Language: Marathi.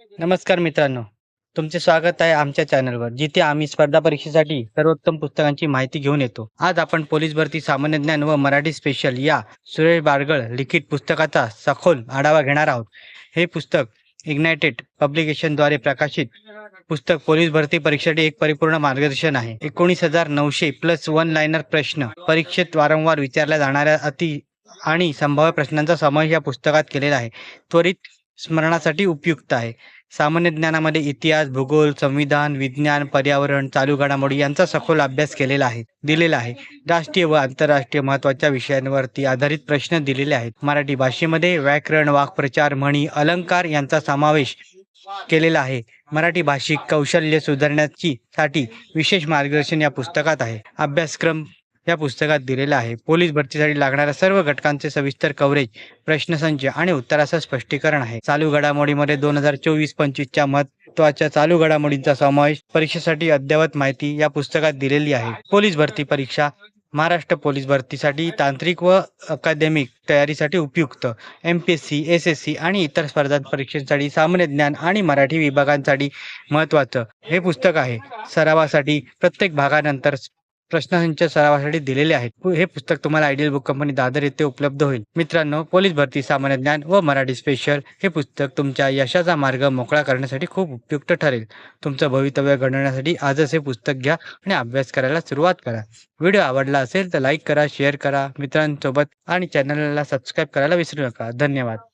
नमस्कार मित्रांनो. तुमचे स्वागत आहे आमच्या चॅनलवर जिथे आम्ही स्पर्धा परीक्षेसाठी सर्वोत्तम पुस्तकांची माहिती घेऊन येतो. आज आपण पोलीस भरती सामान्य ज्ञान व मराठी स्पेशल या सुरेश बारगळ लिखित पुस्तकाचा सखोल आढावा घेणार आहोत. हे पुस्तक इग्नायटेड पब्लिकेशनद्वारे प्रकाशित पुस्तक पोलीस भरती परीक्षेसाठी एक परिपूर्ण मार्गदर्शन आहे. एकोणीस हजार नऊशे प्लस वन लाईनर प्रश्न परीक्षेत वारंवार विचारल्या जाणाऱ्या अति आणि संभाव्य प्रश्नांचा समावेश या पुस्तकात केलेला आहे. त्वरित स्मरणासाठी उपयुक्त आहे. सामान्य ज्ञानामध्ये इतिहास भूगोल संविधान विज्ञान पर्यावरण चालू घडामोडी यांचा सखोल अभ्यास केलेला आहे दिलेला आहे. राष्ट्रीय व आंतरराष्ट्रीय महत्त्वाच्या विषयांवरती आधारित प्रश्न दिलेले आहेत. मराठी भाषेमध्ये व्याकरण वाक्प्रचार म्हणी अलंकार यांचा समावेश केलेला आहे. मराठी भाषिक कौशल्य सुधारण्याची साठी विशेष मार्गदर्शन या पुस्तकात आहे. अभ्यासक्रम या पुस्तकात दिलेला आहे. पोलीस भरतीसाठी लागणाऱ्या सर्व घटकांचे सविस्तर कव्हरेज प्रश्नसंच आणि उत्तराचं स्पष्टीकरण आहे. चालू घडामोडीमध्ये दोन हजार चोवीस पंचवीसच्या महत्त्वाच्या चालू घडामोडींचा समावेश परीक्षेसाठी अद्ययावत माहिती या पुस्तकात दिलेली आहे. पोलीस भरती परीक्षा महाराष्ट्र पोलीस भरतीसाठी तांत्रिक व अकादमिक तयारीसाठी उपयुक्त. M P S C S S C आणि इतर स्पर्धा परीक्षांसाठी सामान्य ज्ञान आणि मराठी विभागांसाठी महत्त्वाचं हे पुस्तक आहे. सरावासाठी प्रत्येक भागानंतर प्रश्नांच्या सरावासाठी दिलेले आहेत. हे पुस्तक तुम्हाला आयडियल बुक कंपनी दादर येथे उपलब्ध होईल. मित्रांनो पोलीस भरती सामान्य ज्ञान व मराठी स्पेशल हे पुस्तक तुमच्या यशाचा मार्ग मोकळा करण्यासाठी खूप उपयुक्त ठरेल. तुमचं भवितव्य घडवण्यासाठी आजच हे पुस्तक घ्या आणि अभ्यास करायला सुरुवात करा. व्हिडिओ आवडला असेल तर लाईक करा शेअर करा मित्रांसोबत आणि चॅनलला सबस्क्राईब करायला विसरू नका. धन्यवाद.